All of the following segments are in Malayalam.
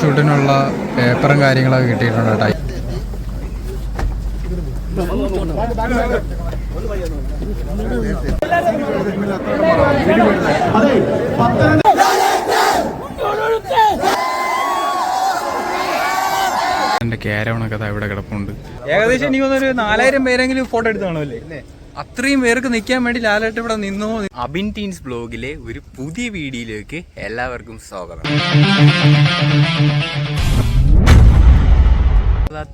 ഷൂട്ടിനുള്ള പേപ്പറും കാര്യങ്ങളൊക്കെ കിട്ടിയിട്ടുണ്ട് കേട്ടോ. എന്റെ ക്യാരവണൊക്കെ ഇവിടെ കിടപ്പുണ്ട്. ഏകദേശം എനിക്ക് തോന്നുന്നു ഒരു നാലായിരം പേരെങ്കിലും ഫോട്ടോ എടുത്ത് കാണുമല്ലേ? അത്രയും പേർക്ക് നിൽക്കാൻ വേണ്ടി ലാലായിട്ട് ഇവിടെ നിന്നോ. അബിൻ ടീൻസ് ബ്ലോഗിലെ ഒരു പുതിയ വീഡിയോയിലേക്ക് എല്ലാവർക്കും സ്വാഗതം.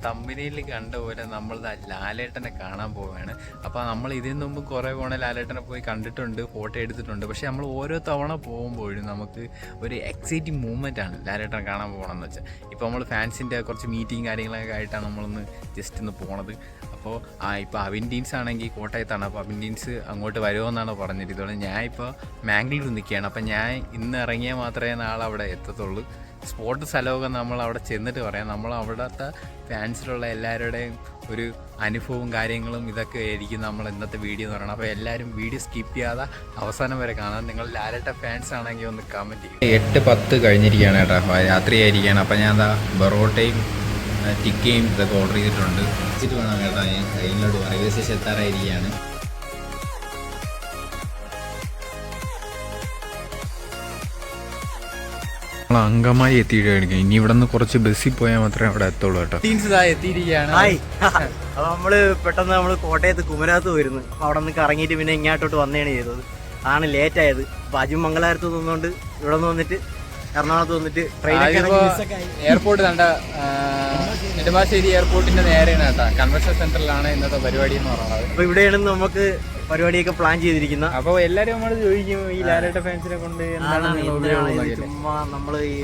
തമ്മിനയിൽ കണ്ട പോലെ നമ്മൾ ലാലേട്ടനെ കാണാൻ പോവുകയാണ് അപ്പോൾ നമ്മൾ ഇതിന് മുമ്പ് കുറേ പോണ ലാലേട്ടനെ പോയി കണ്ടിട്ടുണ്ട് ഫോട്ടോ എടുത്തിട്ടുണ്ട്. പക്ഷേ നമ്മൾ ഓരോ തവണ പോകുമ്പോഴും നമുക്ക് ഒരു എക്സൈറ്റിംഗ് മൂവ്മെന്റ് ആണ് ലാലേട്ടനെ കാണാൻ പോകണമെന്ന് വെച്ചാൽ ഇപ്പോൾ നമ്മൾ ഫാൻസിന്റെ കുറച്ച് മീറ്റിംഗ് കാര്യങ്ങളൊക്കെ ആയിട്ടാണ് നമ്മളൊന്ന് ജസ്റ്റ് ഒന്ന് പോണത്. അപ്പോൾ ആ ഇപ്പോൾ അവിൻഡീൻസ് ആണെങ്കിൽ കോട്ടയത്താണ്. അപ്പോൾ അവിൻഡീൻസ് അങ്ങോട്ട് വരുമെന്നാണ് പറഞ്ഞിരിക്കുന്നത്. ഞാൻ ഇപ്പോൾ മാംഗ്ലൂർ നിൽക്കുകയാണ് അപ്പോൾ ഞാൻ ഇന്ന് ഇറങ്ങിയാൽ മാത്രമേ നാളെ അവിടെ എത്തത്തുള്ളൂ. സ്പോട്ട് സ്ഥലമൊക്കെ നമ്മൾ അവിടെ ചെന്നിട്ട് പറയാം. നമ്മൾ അവിടുത്തെ ഫാൻസിലുള്ള എല്ലാവരുടെയും ഒരു അനുഭവവും കാര്യങ്ങളും ഇതൊക്കെ ആയിരിക്കും നമ്മൾ ഇന്നത്തെ വീഡിയോ എന്ന് പറയുന്നത്. അപ്പോൾ എല്ലാവരും വീഡിയോ സ്കിപ്പ് ചെയ്യാതെ അവസാനം വരെ കാണാം. നിങ്ങൾ ലാലട്ട ഫാൻസ് ആണെങ്കിൽ ഒന്ന് കമന്റ് ചെയ്യും. എട്ട് പത്ത് കഴിഞ്ഞിരിക്കുകയാണ് കേട്ടോ രാത്രിയായിരിക്കുകയാണ് അപ്പോൾ ഞാൻ എന്താ ബറോട്ടയും ടിക്കയും ഇതൊക്കെ ഓർഡർ ചെയ്തിട്ടുണ്ട്. വെച്ചിട്ട് വേണം കേട്ടോ ഞാൻ ട്രെയിനിലോട്ട് റെയിൽവേ സ്റ്റേഷൻ എത്താറായിരിക്കുകയാണ്. നമ്മൾ എത്തിയിട്ടായിരിക്കും എത്തിയിട്ട് ഇനി ഇവിടെ നിന്ന് കുറച്ച് ബസ്സിൽ പോയാൽ മാത്രമേ അവിടെ എത്തുള്ളൂ കേട്ടോ. എത്തിയിരിക്കുകയാണ്. അപ്പൊ നമ്മൾ പെട്ടെന്ന് നമ്മൾ കോട്ടയത്ത് കുമരാത്ത് പോയിരുന്നു. അവിടെ നിന്ന് കറങ്ങിയിട്ട് പിന്നെ ഇങ്ങോട്ടോട്ട് വന്നതാണ് ചെയ്തത്. ആണ് ലേറ്റ് ആയത്. അപ്പൊ അജു മംഗലാരത്ത് നിന്നുകൊണ്ട് ഇവിടെ നിന്ന് വന്നിട്ട് എറണാകുളത്ത് വന്നിട്ട്. എയർപോർട്ട് കണ്ട നെടുമ്പാശ്ശേരി എയർപോർട്ടിന്റെ നേരെയാണ് കേട്ടോ. കൺവെൻഷൻ സെന്ററിലാണ് ഇന്നത്തെ പരിപാടി എന്ന് പറയുന്നത് അപ്പൊ ഇവിടെയാണ് നമുക്ക് പരിപാടിയൊക്കെ പ്ലാൻ ചെയ്തിരിക്കുന്ന. അപ്പൊ എല്ലാരും നമ്മൾ ചോദിക്കും ഈ ലാലേട്ട ഫാൻസിനെ കൊണ്ട് എന്താണ്. ചുമ്മാ നമ്മൾ ഈ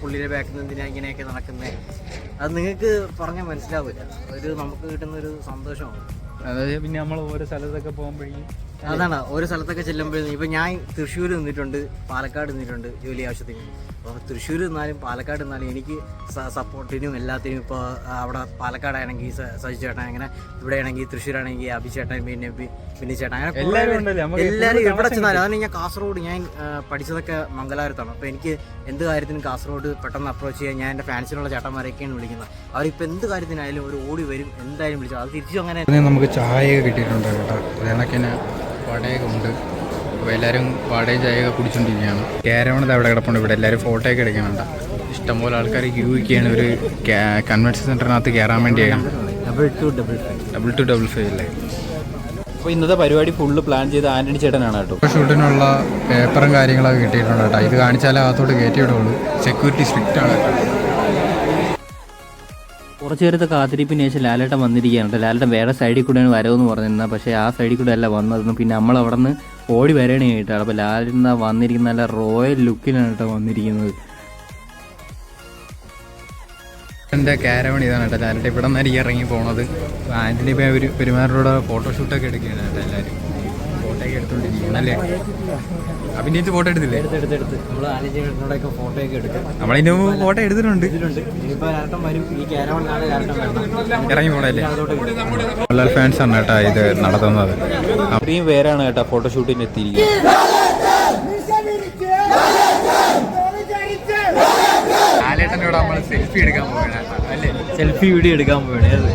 പുള്ളിയുടെ ബാക്കിൽ നിന്ന് എന്തിനാ ഇങ്ങനെയൊക്കെ നടക്കുന്നത് അത് നിങ്ങൾക്ക് പറഞ്ഞാൽ മനസ്സിലാവില്ല. ഒരു നമുക്ക് കിട്ടുന്ന ഒരു സന്തോഷമാണ്. അതായത് പിന്നെ നമ്മൾ ഓരോ സ്ഥലത്തൊക്കെ പോകുമ്പോഴേക്കും അതാണ് ഓരോ സ്ഥലത്തൊക്കെ ചെല്ലുമ്പോഴും ഇപ്പൊ ഞാൻ തൃശ്ശൂർ നിന്നിട്ടുണ്ട് പാലക്കാട് നിന്നിട്ടുണ്ട് ജോലി ആവശ്യത്തിന്. അപ്പോൾ തൃശ്ശൂർ നിന്നാലും പാലക്കാട് നിന്നാലും എനിക്ക് സപ്പോർട്ടിനും എല്ലാത്തിനും ഇപ്പോൾ അവിടെ പാലക്കാടാണെങ്കിൽ സജി ചേട്ടൻ അങ്ങനെ ഇവിടെ ആണെങ്കിൽ തൃശ്ശൂരാണെങ്കിൽ അഭി ചേട്ടൻ പിന്നെ പിന്നെ ചേട്ടൻ അങ്ങനെ എല്ലാവരും എവിടെ ചെന്നാലും അതാണ് ഞാൻ കാസർഗോഡ് ഞാൻ പഠിച്ചതൊക്കെ മംഗലാപുരത്താണ്. അപ്പോൾ എനിക്ക് എന്ത് കാര്യത്തിനും കാസർഗോഡ് പെട്ടെന്ന് അപ്രോച്ച് ചെയ്യാൻ ഞാൻ എന്റെ ഫാൻസിനുള്ള ചേട്ടന്മാരൊക്കെയാണ് വിളിക്കുന്നത്. അവരിപ്പോൾ എന്ത് കാര്യത്തിനായാലും ഒരു ഓടി വരും എന്തായാലും വിളിച്ചു. അത് തിരിച്ചു അങ്ങനെ നമുക്ക് ചായ കിട്ടിയിട്ടുണ്ട് കേട്ടോ. വടയൊക്കെ ഉണ്ട്. അപ്പോൾ എല്ലാവരും വടയും ചായയൊക്കെ കുടിച്ചുകൊണ്ടിരിക്കുകയാണ് ക്യാരമണത് അവിടെ കിടപ്പുണ്ട്. ഇവിടെ എല്ലാവരും ഫോട്ടോ ഒക്കെ എടുക്കാൻ ഇഷ്ടം ഇഷ്ടംപോലെ ആൾക്കാർ ക്യൂ ഒക്കെയാണ് ഒരു കൺവെൻഷൻ സെന്ററിനകത്ത് കയറാൻ വേണ്ടിയാണ് double two double five double two double five അല്ലേ? അപ്പോൾ ഇന്നത്തെ പരിപാടി ഫുള്ള് പ്ലാൻ ചെയ്ത് ആന്റണി ചേട്ടനാണ് കേട്ടോ. ഷൂട്ടിനുള്ള പേപ്പറും കാര്യങ്ങളൊക്കെ കിട്ടിയിട്ടുണ്ട് കേട്ടോ. ഇത് കാണിച്ചാലേ അകത്തോട്ട് കയറ്റി വിടുള്ളൂ സെക്യൂരിറ്റി സ്ട്രിക്റ്റ് ആണ്. കേട്ടോ കുറച്ച് നേരത്തെ കാത്തിരിപ്പിന് ശേഷം ലാലേട്ടൻ വന്നിരിക്കുകയാണ്. ലാലേട്ടൻ വേറെ സൈഡിൽ കൂടെയാണ് വരവെന്ന് പറഞ്ഞിരുന്നത്. പക്ഷേ ആ സൈഡിൽ കൂടെ അല്ല വന്നതെന്ന് പിന്നെ നമ്മൾ അവിടെ നിന്ന് ഓടി വരണേ കേട്ടോ അപ്പോൾ ലാലേട്ടൻ വന്നിരിക്കുന്ന നല്ല റോയൽ ലുക്കിലാണ് കേട്ടോ വന്നിരിക്കുന്നത്. എന്റെ ക്യാരവൺ ഇതാണ് കേട്ടോ ലാലിട്ട് ഇവിടെ നിന്നായിരിക്കും ഇറങ്ങി പോണത്. ആന്റണി ഇപ്പോൾ ഒരു പെരുമാറിലൂടെ ഫോട്ടോഷൂട്ടൊക്കെ എടുക്കുകയാണ് കേട്ടോ എല്ലാവരും. ഫോട്ടോയൊക്കെ അല്ലേ? അഭിനയിച്ച് ഫോട്ടോ എടുത്തില്ലേ? എടുത്തെടുത്ത് നമ്മൾ ആലോചനയോടൊക്കെ ഫോട്ടോ ഒക്കെ എടുക്കാം നമ്മളിതിന് മുമ്പ് ഫോട്ടോ എടുത്തിട്ടുണ്ട്. വരും. ഈ വരണം ഇറങ്ങി പോണല്ലേ മോഹൻലാൽ ഫാൻസ് ആണ് കേട്ടോ ഇത് നടത്തുന്നത്. അത്രയും പേരാണ് കേട്ടോ ഫോട്ടോഷൂട്ടിന് എത്തിയിരിക്കുന്നത്. നമ്മൾ സെൽഫി എടുക്കാൻ പോവുകയാണ് അല്ലേ? സെൽഫി വീഡിയോ എടുക്കാൻ പോവാണ്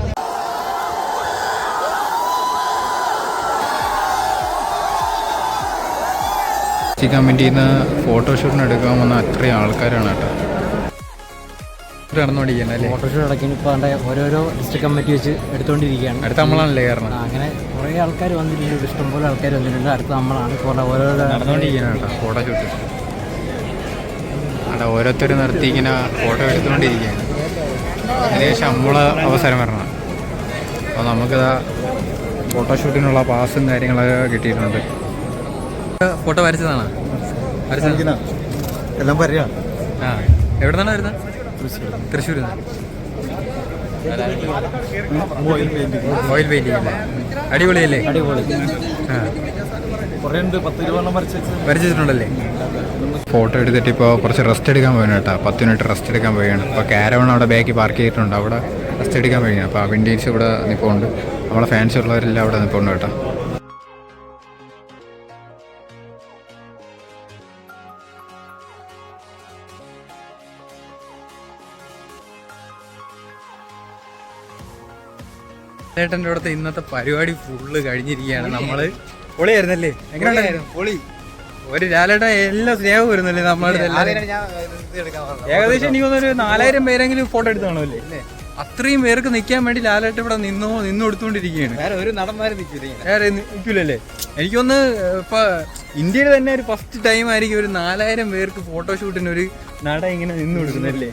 ഈ കമ്മിറ്റിയിൽ നിന്ന് ഫോട്ടോഷൂട്ടിന് എടുക്കാൻ വന്ന അത്രയും ആൾക്കാരാണ് കേട്ടോ. ഫോട്ടോഷൂട്ട് അടക്കിന് ഇപ്പോൾ അവിടെ ഓരോരോ ഡിസ്ട്രിക്ട് കമ്മിറ്റി വെച്ച് എടുത്തുകൊണ്ടിരിക്കുകയാണ്. അടുത്ത നമ്മളാണല്ലേ കാരണം അങ്ങനെ കുറേ ആൾക്കാർ വന്നിട്ടുണ്ട്. ഇഷ്ടംപോലെ ആൾക്കാർ വന്നിട്ടുണ്ട്. അടുത്ത നമ്മളാണ്. കുറേ ഓരോരോ നടന്നുകൊണ്ടിരിക്കുകയാണ് കേട്ടോ ഫോട്ടോഷൂട്ട്. അവിടെ ഓരോരുത്തർ നിർത്തി ഇങ്ങനെ ഫോട്ടോ എടുത്തുകൊണ്ടിരിക്കുകയാണ്. ഏകദേശം നമ്മളെ അവസരം വരണം. അപ്പോൾ നമുക്കിതാ ഫോട്ടോഷൂട്ടിനുള്ള പാസും കാര്യങ്ങളൊക്കെ കിട്ടിയിട്ടുണ്ട്. ഫോട്ടോ വരച്ചതാണോ? വരച്ചത് എല്ലാം പറയാ ആ എവിടെ നിന്നാണ് വരുന്നത്? തൃശ്ശൂർ. ഓയിൽ പെയിന്റിംഗ് അല്ലേ? അടിപൊളിയല്ലേ? അടിപൊളി. ആ. വരച്ചിട്ടുണ്ടല്ലേ ഫോട്ടോ എടുത്തിട്ട് ഇപ്പോൾ കുറച്ച് റെസ്റ്റ് എടുക്കാൻ പോയാണ് കേട്ടോ. പത്ത് മിനിറ്റ് റെസ്റ്റ് എടുക്കാൻ പോവുകയാണ് അപ്പോൾ കാരവൺ അവിടെ ബാക്കി പാർക്ക് ചെയ്തിട്ടുണ്ട്. അവിടെ റെസ്റ്റ് എടുക്കാൻ പോവുകയാണ് അപ്പോൾ ആ വിൻഡീൻസ് ഇവിടെ നിൽപ്പുണ്ട് നമ്മളെ ഫാൻസ് ഉള്ളവരെല്ലാം അവിടെ നിൽപ്പുണ്ട് കേട്ടോ. ചേട്ടന്റെ അടുത്ത് ഇന്നത്തെ പരിപാടി ഫുള്ള് കഴിഞ്ഞിരിക്കുകയാണ് നമ്മൾ. പൊളിയായിരുന്നല്ലേ? എങ്ങനെയുണ്ടായിരുന്നു പൊളി. ഒരു ലാലേട്ടൻ എല്ലാ സ്നേഹവും വരുന്നല്ലേ നമ്മുടെ ഏകദേശം എനിക്ക് തോന്നുന്നു ഒരു നാലായിരം പേരെങ്കിലും ഫോട്ടോ എടുത്തു കാണുമല്ലേ? അത്രയും പേർക്ക് നിൽക്കാൻ വേണ്ടി ലാലേട്ട ഇവിടെ നിന്നോ നിന്നു കൊടുത്തുകൊണ്ടിരിക്കുകയാണ് വേറെ ഒരു നടന്മാരും വേറെ നിൽക്കില്ലല്ലേ എനിക്കൊന്ന് ഇപ്പൊ ഇന്ത്യയിൽ തന്നെ ഒരു ഫസ്റ്റ് ടൈം ആയിരിക്കും ഒരു നാലായിരം പേർക്ക് ഫോട്ടോഷൂട്ടിന് ഒരു നട ഇങ്ങനെ നിന്ന് കൊടുക്കുന്നല്ലേ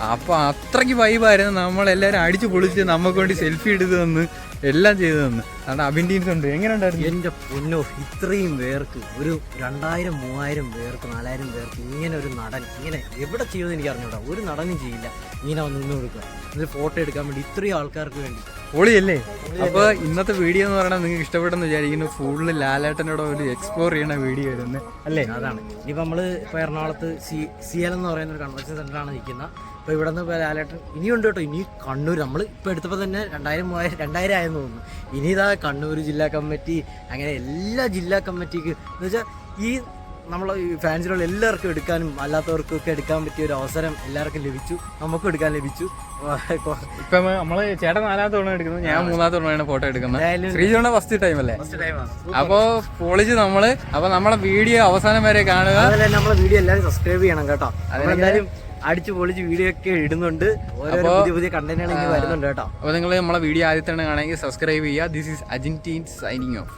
അപ്പൊ അത്രയ്ക്ക് വൈബായിരുന്നു നമ്മളെല്ലാരും അടിച്ചു പൊളിച്ച് നമുക്ക് വേണ്ടി സെൽഫി എടുത്ത് തന്ന് എല്ലാം ചെയ്തു തന്നു. അതാണ് അബിൻ ടീംസ് ഉണ്ട്. എങ്ങനെ ഉണ്ടായിരുന്നു? എന്റെ പൊന്നോ ഇത്രയും പേർക്ക് ഒരു രണ്ടായിരം മൂവായിരം പേർക്ക് നാലായിരം പേർക്ക് ഇങ്ങനെ ഒരു നടൻ ഇങ്ങനെ എവിടെ ചെയ്യുമെന്ന് എനിക്ക് അറിഞ്ഞൂടാ. ഒരു നടനും ചെയ്യില്ല. ഇങ്ങനെ വന്ന് നിന്ന് കൊടുക്കുക. എന്നിട്ട് ഫോട്ടോ എടുക്കാൻ വേണ്ടി ഇത്രയും ആൾക്കാർക്ക് വേണ്ടി. പൊളിയല്ലേ? അപ്പൊ ഇന്നത്തെ വീഡിയോ എന്ന് പറയുന്നത് നിങ്ങൾക്ക് ഇഷ്ടപ്പെട്ടെന്ന് വിചാരിക്കുന്നു. ഫുള്ള് ലാലേട്ടനോട് ഒരു എക്സ്പ്ലോർ ചെയ്യുന്ന വീഡിയോ ആയിരുന്നു. അല്ലേ? അതാണ്. ഇനിയിപ്പോൾ നമ്മൾ ഇപ്പോൾ എറണാകുളത്ത് സി സി എൽ എന്ന് പറയുന്ന ഒരു കൺവെൻഷൻ സെന്ററാണ് നിൽക്കുന്നത്. ഇപ്പോൾ ഇവിടെ നിന്ന് ലാലേട്ടൻ ഇനിയുണ്ട് കേട്ടോ. ഇനി കണ്ണൂർ നമ്മൾ ഇപ്പോൾ എടുത്തപ്പോൾ തന്നെ രണ്ടായിരം മൂവായിരം രണ്ടായിരം ആയെന്ന് തോന്നുന്നു. ഇനി ഇതാ കണ്ണൂർ ജില്ലാ കമ്മിറ്റി അങ്ങനെ എല്ലാ ജില്ലാ കമ്മിറ്റിക്ക് എന്ന് വെച്ചാൽ ഈ നമ്മളെ ഈ ഫാൻസിലുള്ള എല്ലാവർക്കും എടുക്കാനും അല്ലാത്തവർക്കും ഒക്കെ എടുക്കാൻ പറ്റിയ ഒരു അവസരം എല്ലാവർക്കും ലഭിച്ചു. നമുക്കും എടുക്കാൻ ലഭിച്ചു. ഇപ്പൊ നമ്മൾ ചേട്ടൻ നാലാമത്തെ തവണ എടുക്കുന്നത്. ഞാൻ മൂന്നാമത്തെ തവണയാണ് ഫോട്ടോ എടുക്കുന്നത്. ശ്രീജോണ ഫസ്റ്റ് ടൈം അല്ലേ? ഫസ്റ്റ് ടൈമാണ് അപ്പോ പൊളിച്ച് നമ്മൾ അപ്പൊ നമ്മളെ വീഡിയോ അവസാനം വരെ കാണുക. നമ്മളെ വീഡിയോ എല്ലാവരും സബ്സ്ക്രൈബ് ചെയ്യണം കേട്ടോ. നമ്മളെന്തായാലും അടിച്ചു പൊളിച്ച് വീഡിയോ ഒക്കെ ഇടുന്നുണ്ട്. ഓരോ പുതിയ പുതിയ കണ്ടന്റുകൾ ഇനി വരുന്നുണ്ട് കേട്ടോ. അപ്പൊ നിങ്ങൾ നമ്മളെ വീഡിയോ ആദ്യത്തെ കാണുമെങ്കിൽ സബ്സ്ക്രൈബ് ചെയ്യുക. This is Ajin teen signing off